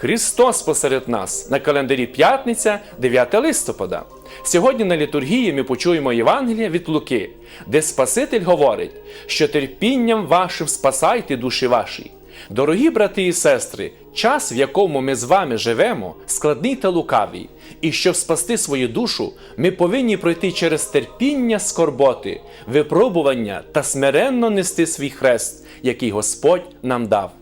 Христос посеред нас на календарі п'ятниця, 9 листопада. Сьогодні на літургії ми почуємо Євангелія від Луки, де Спаситель говорить, що терпінням вашим спасайте душі ваші. Дорогі брати і сестри, час, в якому ми з вами живемо, складний та лукавий, і щоб спасти свою душу, ми повинні пройти через терпіння скорботи, випробування та смиренно нести свій хрест, який Господь нам дав.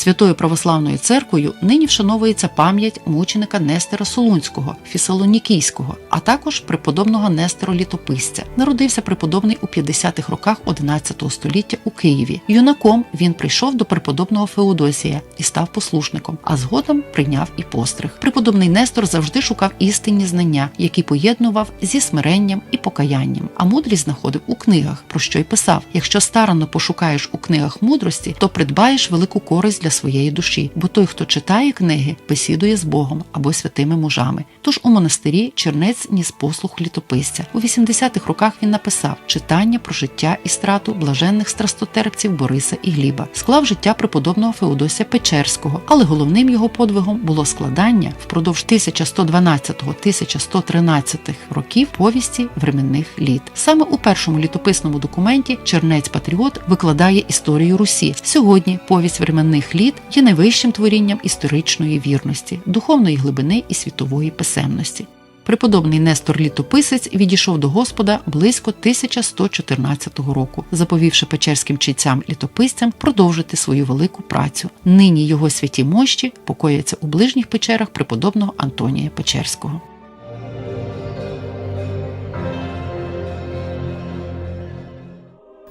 Святою православною церквою нині вшановується пам'ять мученика Нестера Солунського, Фісалонікійського, а також преподобного Нестера Літописця. Народився преподобний у 50-х роках 11 століття у Києві. Юнаком він прийшов до преподобного Феодосія і став послушником, а згодом прийняв і постриг. Преподобний Нестор завжди шукав істинні знання, які поєднував зі смиренням і покаянням. А мудрість знаходив у книгах, про що й писав: якщо старанно пошукаєш у книгах мудрості, то придбаєш велику користь для своєї душі, бо той, хто читає книги, бесідує з Богом або святими мужами. Тож у монастирі чернець ніс послух літописця. У 80-х роках він написав читання про життя і страту блаженних страстотерпців Бориса і Гліба, склав життя преподобного Феодосія Печерського, але головним його подвигом було складання впродовж 1112-1113 років повісті временних літ. Саме у першому літописному документі Чернець Патріот викладає історію Русі. Сьогодні повість временних літ є найвищим творінням історичної вірності, духовної глибини і світової писемності. Преподобний Нестор Літописець відійшов до Господа близько 1114 року, заповівши печерським чийцям літописцям продовжити свою велику працю. Нині його святі мощі покояться у ближніх печерах преподобного Антонія Печерського.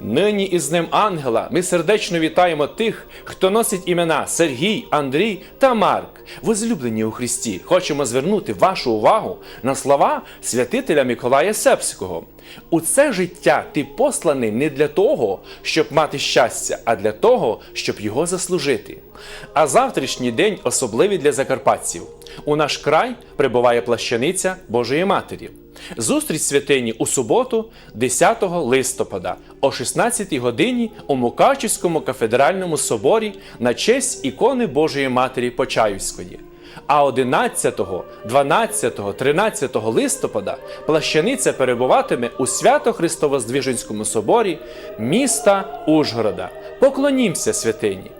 Нині із Днем Ангела ми сердечно вітаємо тих, хто носить імена Сергій, Андрій та Марк. Возлюблені у Христі, хочемо звернути вашу увагу на слова святителя Миколая Сепського. У це життя ти посланий не для того, щоб мати щастя, а для того, щоб його заслужити. А завтрашній день особливий для закарпатців. У наш край прибуває плащаниця Божої Матері. Зустріч святині у суботу, 10 листопада, о 16 годині у Мукачівському кафедральному соборі на честь ікони Божої Матері Почаївської. А 11, 12, 13 листопада плащаниця перебуватиме у Свято-Христово-Здвиженському соборі міста Ужгорода. Поклонімся святині!